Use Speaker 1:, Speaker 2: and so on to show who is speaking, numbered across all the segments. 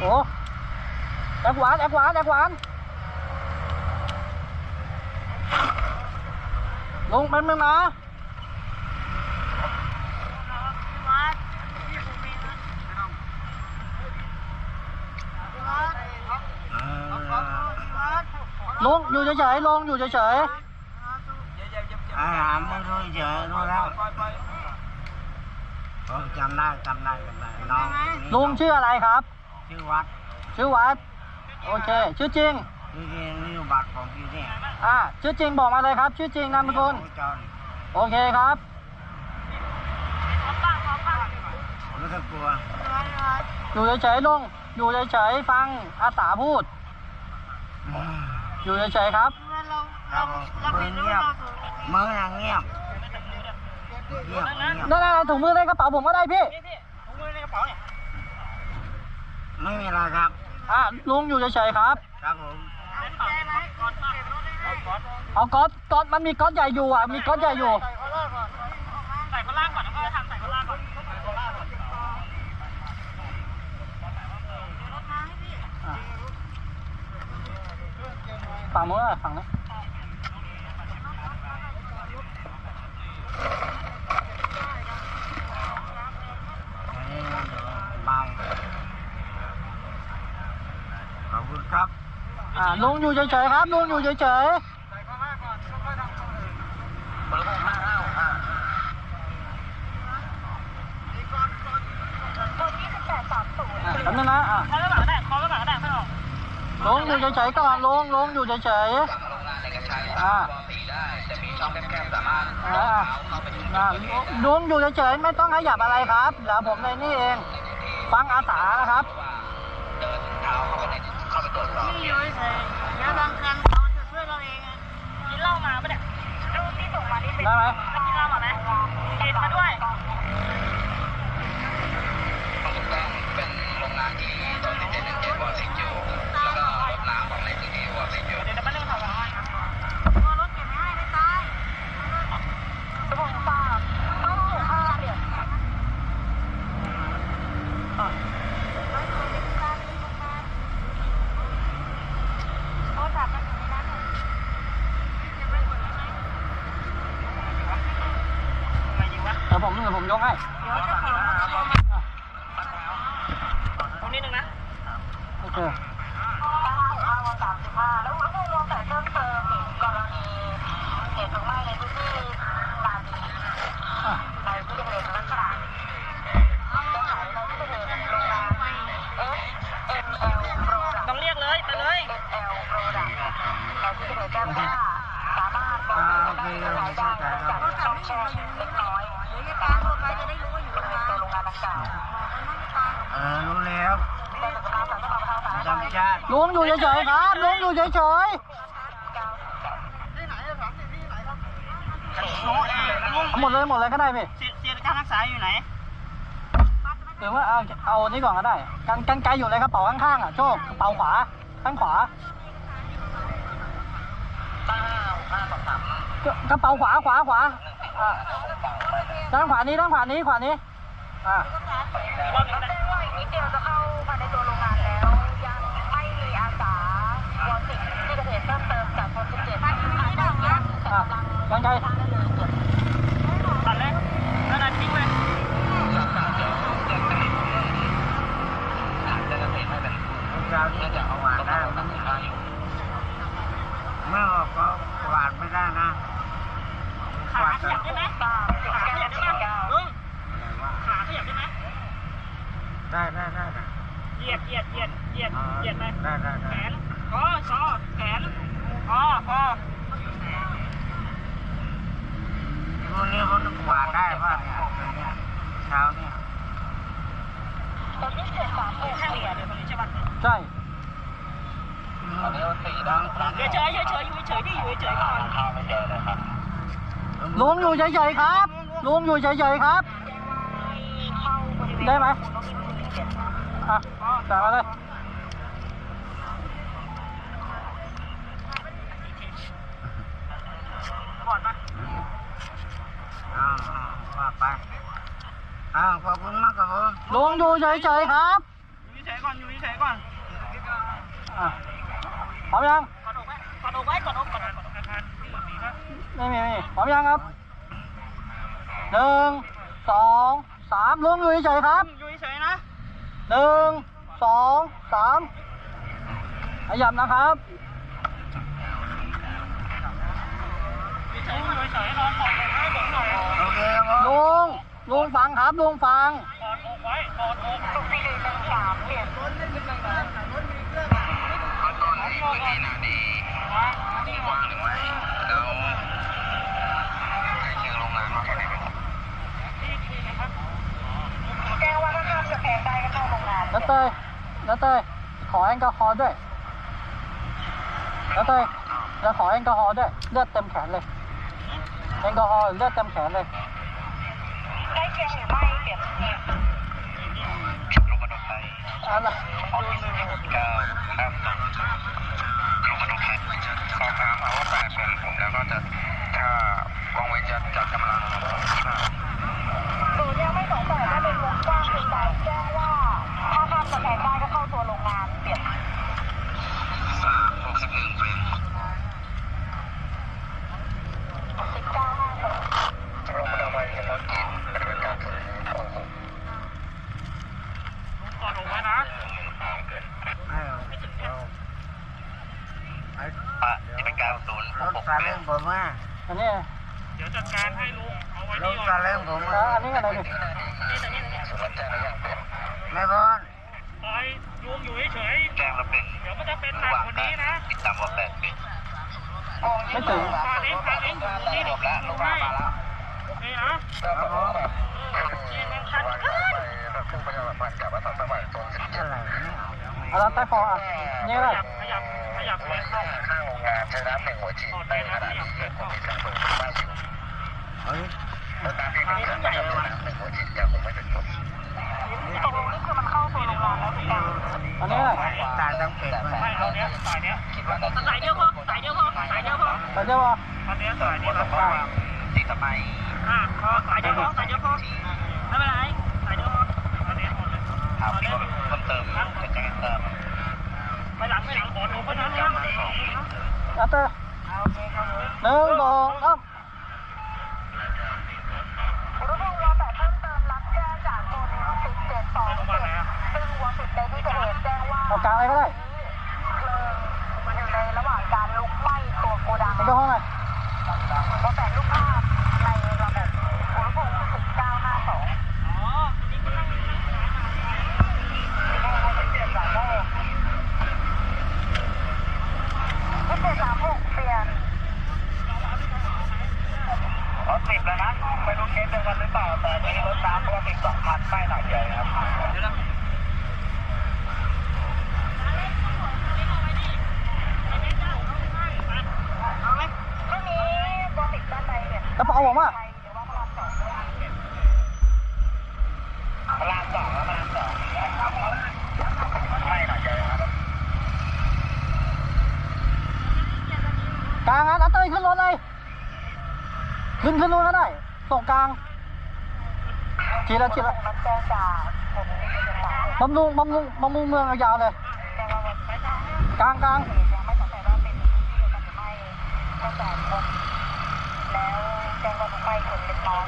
Speaker 1: โอ้แอคหวานแอคหวานแอคหวาน ลงแป๊บนึงนะลงอยู่เฉยๆลงอยู่เฉย
Speaker 2: อาหารมึงดูเฉยรู้แล้วผมจำได้จำได้จำได้น้อง
Speaker 1: ๆลุงชื่ออะไรครับ
Speaker 2: ชื่อวัด
Speaker 1: ชื่อวัด โอเค ชื่อจริง
Speaker 2: นี่เองนี่บัตรของพี่เนี่ย
Speaker 1: อ่า ชื่อจริงบอกมาเลยครับ ชื่อจริงนามสกุล
Speaker 2: จอน
Speaker 1: โอเคครับ
Speaker 2: ไม่ต้องกลัว
Speaker 1: อยู่เฉยๆลง อยู่เฉยๆฟังอาสาพูด อยู่เฉยๆครับ
Speaker 2: เรามือเงียบมือน่ะเงียบเงียบเงียบ
Speaker 1: นั่นๆถุงมือในกระเป๋าผมก็ได้พี่
Speaker 2: ไม่มีอะไรครับ
Speaker 1: อ่าลุงอยู่เฉยๆครับ
Speaker 2: ครับผม
Speaker 1: เอาก๊อตก๊อตมันมีก๊อตใหญ่อยู่อะ มีก๊อตใหญ่อยู่
Speaker 3: ใส่ข้างล่างก่อนแล้วก็ทำใส่ข้างล่างก่อน
Speaker 1: อะฝั่งนู้นอะฝั่งนี้น
Speaker 2: อันนี้เดี๋ยวเบาขอบคุณครับ
Speaker 1: อ่าลุงอยู่เฉยๆครับลุงอยู่เฉยๆอะแป๊บนึงนะอะ
Speaker 3: คอแล้วหลังก็ได้คอแล้วหลังก็ได้ไม่ออก
Speaker 1: ลุงอยู่เฉยๆก่อนลุงลุงอยู่เฉยๆอ่าอ่าอ่าลุงอยู่เฉยๆไม่ต้องขยับอะไรครับเดี๋ยวผมในนี่เอง ฟังอาสานะครับ
Speaker 3: นี่อยู่เฉยๆแล้วบางครั้งเขาจะช่วยเราเองกินเหล้ามาปะเนี่ยรูปที่ส่งมานี่เป็น
Speaker 1: ได้ไหม
Speaker 3: กินเหล้ามาไหมกินมาด้วย เดี๋ยวจะมาเรื่องข่าวร้ายนะตัวรถเก็บไม่ให้ไม่ตายระบบปากต้องห้าเดี๋ยว
Speaker 1: อะ
Speaker 3: โทรศัพท์มันอยู่ในนั้น
Speaker 1: เดี๋ยวผมเดี๋ยวผมยกให้
Speaker 3: เดี๋ยวเจ้าของเขาจะมา
Speaker 1: อะ
Speaker 3: ตรงนี้หนึ่งนะ
Speaker 1: โอเค
Speaker 3: แล้วก็รวมแต่เพิ่มเติมกรณีเหตุเพลิงไหม้ในพื้นที่ตาดี
Speaker 1: อะ
Speaker 3: ในที่เกิดเหตุลักษณะจะขายในที่เกิดเหตุ โรงงาน S M L Product ต้องเรียกเลย ไปเลย S L Product ในที่เกิดเหตุแจ้งว่าสามารถบริหาได้รายได้จากช่องแคบเล็กน้อยหรือการรวมไปจะได้รู้ว่าอยู่โรงงานโรงงานดังกล่าว
Speaker 2: เออรู้แล้วจำชาติ
Speaker 1: ลุงอยู่เฉยๆครับลุงอยู่เฉยๆหมดเลยหมดเลยก็ได้พี่
Speaker 3: เสียการรักษาอยู่ไหน
Speaker 1: หรือว่าเอาเอาอันนี้ก่อนก็ได้กันกันไกลอยู่ในกระเป๋าข้างๆอะโชคกระเป๋าขวาข้างขวากระเป๋าขวาขวาขวาอ่าด้านขวานี้ด้านขวานี้ขวานี้อ่า
Speaker 3: นิดเดียวจะเข้ามาในตัวโรงงานแล้ว ยังอ่ากัน
Speaker 1: ไกล
Speaker 3: ตัดเลยแล้วนัดทิ้งเลย
Speaker 2: เราที่จะเอาหวานได้มันไม่ได้เมื่อออกก็หวานไม่ได้นะ
Speaker 3: ขาขยับได้ไหมขาขยับได้ไหมลุงขาขยับได้ไหม
Speaker 2: ได้ได้ได้ได้
Speaker 3: เหยียดเหยียดเหยียดเหยียดเหยียดไป
Speaker 2: ได้ได้
Speaker 3: แข
Speaker 2: ได้
Speaker 3: น คอแขนคอคอ
Speaker 2: พวกนี้มันหวานได้ป่ะเนี่ยเช้าเนี่ย
Speaker 3: ตอนนี้เกิดสามโมงเรียญเลยคนนี้ใช่ปะ
Speaker 1: ใช่
Speaker 2: อันนี้สีดำ
Speaker 3: เฉยเฉยเฉยอยู่เฉยพี่อยู่เฉยก่อน
Speaker 1: ลุงอยู่เฉยๆครับลุงอยู่เฉยๆครับ ได้ไหมอะจ่ายมาเลย
Speaker 3: ก่อนปะ
Speaker 2: อ้าวว่าไปอ้าวขอบคุณมากครับผม
Speaker 1: ลุงอยู่เฉยๆครับ
Speaker 3: อยู่เฉย
Speaker 1: ก่อนอยู่เฉยก่อนอะพร้อมยัง
Speaker 3: กดอกไว้กดอกไว้กดอกกดอกกดอก
Speaker 1: ไม่มีไม่มีพร้อมยังครับหนึ่งสองสามลุงอยู่เฉยๆครับ
Speaker 3: อยู่เฉยนะ
Speaker 1: หนึ่งสองสามขยับนะครับ
Speaker 3: เฉยอยู่เฉย ลุง
Speaker 1: ลุงฟังครับลุงฟัง
Speaker 3: ต้อกตรงที่หนึ่งสามเปลี่ยน
Speaker 4: ต้นพื้นที่นาดีว่างหรือไม่แล้วให้เคียงโรงงานาก
Speaker 3: แจ้งว่าถ้าข้ามสแกนได้ก็เข้าโรงงาน
Speaker 1: แล้วเตยแล้วเตยขอแอลกอฮอล์ด้วยแล้วเตยแล้วขอแอลกอฮอล์ด้วยเลือดเต็มแขนเลย แอลกอฮอล์เลือดเต็มแขนเลย
Speaker 3: ใกล้เคียงหรือไม่เปลี่ยน
Speaker 4: ลงมาดอกไทย
Speaker 1: อันน่ะ
Speaker 4: ออฟฟิศเก้าครับลงมาดอกไทยสอบถามเอาว่าแปดผมผมแล้วก็จะถ้าวางไว้จะจัดกำลังที่มา
Speaker 3: หนูยังไม่สงสัยว่าเป็นวงกว้างคือการแจ้งว่าถ้าข้ามสแกนได้ก็เข้าตัวโรงงานเปลี่ยน
Speaker 4: สามหกสิบหนึ่งเป็น
Speaker 3: สิบเก้าห้าสอง
Speaker 4: ลงมาดอกไทยเฉพาะกิจปฏิบัติการส่วนนี้ของผม
Speaker 3: กดอกไว้นะ
Speaker 4: อะนี่เป็นการศูนย์รถซาเล้งผมว่า
Speaker 1: อันนี้
Speaker 3: เดี๋ยวจัดการให้ลุงเอาไว้
Speaker 4: ร
Speaker 3: นี่
Speaker 4: ถ
Speaker 3: ก่
Speaker 4: ซา
Speaker 3: อน
Speaker 4: เล้งผม
Speaker 1: แล้วอันนี้อะไรดิ
Speaker 4: สวนแจ้งแล้วยังเป็นแม่บอล
Speaker 3: ปล่อยลุงอยู่เฉย
Speaker 4: แจ้งแล้วเป็น
Speaker 3: เดี๋ยวมันจะเป็นหนักกว่านี้นะ
Speaker 4: ติดตามว่าแปดเป็น
Speaker 1: ไม่ถึง
Speaker 3: พาเล้งพาเล้งอยู่นี่
Speaker 4: จ
Speaker 3: ดิ
Speaker 4: บแล้วลูกค้ามาแล้ว
Speaker 3: นี่นะครับ
Speaker 4: ผม
Speaker 3: นี่มันคันเกิน
Speaker 4: ซึ่งประชาสัมพันธ์กับวัฒนธรรมอะไรเนี่ย
Speaker 1: เอาแล้วใต้คออะนี่อะไร
Speaker 3: ขยับขยับ ขยับเลย
Speaker 4: ข้างโรงงานใช้น้ำหนึ่งหัวฉีดในขณะที่เกิดคนมีการเปิดบ้านอยู่เฮ้ยแล้วน้ำที่มันเกิดจากน้ำหนึ่งหัวฉีดยังคงไม่เป็นผล
Speaker 3: ตกลงนี่คือมันเข้าสู่โรงงานแล้วหรือยัง
Speaker 1: อันนี้อะไร
Speaker 4: ตาต้องเปิด
Speaker 3: ไม่เอาเนี้ยสายเนี้ย
Speaker 4: คิดว่า
Speaker 3: สายเดียวพอสายเดียวพอสายเดียวพอ
Speaker 1: ไปเดี๋ยวอะ
Speaker 3: อันเนี้ยสายเดียวพอ
Speaker 4: ติดทำไม
Speaker 3: อะพอสายเดียวพอสายเดียวพอไม่เป็นไรสายเดียวพออันเนี้ยหมดเลย
Speaker 4: ถามเพิ่มเติมจะแจ้งเติม
Speaker 3: ไปหลังไปหลังขอหนูไปทางล่าง
Speaker 1: แล้วเตยหนึ่งสองสาม
Speaker 3: รถพงรอแต่เพิ่มเติมรับแจ้งจากโซนสิบเจ็ดสองซึ่งหัวสุดในที่เกิดเหตุแจ้งว่า
Speaker 1: เอากลางอะไรก็ได้
Speaker 3: เพลิงมันอยู่ในระหว่างการลุกไหม้ตัวโกดัง
Speaker 1: แอลกอฮอล์หน่อย
Speaker 3: ก็แต่ลูกภาพในระบบอุณหภูมิสิบเก้าห้าสองอ๋อนี่ก็นั่งยี่สิบสามหกเปลี่ยน
Speaker 4: รถติดแล้วนะไม่รู้เคสเดียวกันหรือเปล่า แต่นี่รถน้ำปกติสองพันไม่หลักใหญ่ครับ
Speaker 3: เอาไหมไม่มีตัวติดด้านในเนี่ย
Speaker 1: กระเป๋าผมอะ
Speaker 3: ไปหรือว่าพลังสอง
Speaker 4: พลาดสองแล้วพลาดสองไม่หลักใหญ่ครับ
Speaker 1: กลางอะแล้วเตยขึ้นรถเลย ขึ้นขึ้นรถก็ได้ตรงกลางทีละทีละ
Speaker 3: มันแจ้งจากผมนี่เป็นสาย
Speaker 1: บำรุงบำรุงบำรุงเมืองยาวเลยกลางกลาง
Speaker 3: แล้วแจ้งว่าไฟคนเป็น้อย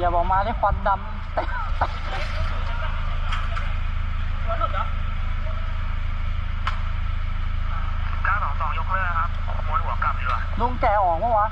Speaker 3: ยีย
Speaker 1: บออกมาได้ควันดำเต็ม
Speaker 4: ก้าสองสอ
Speaker 5: งยกเลิกครับม้วนหัวกลับดีกว่า
Speaker 1: ลุงแกออก
Speaker 4: ปะวะ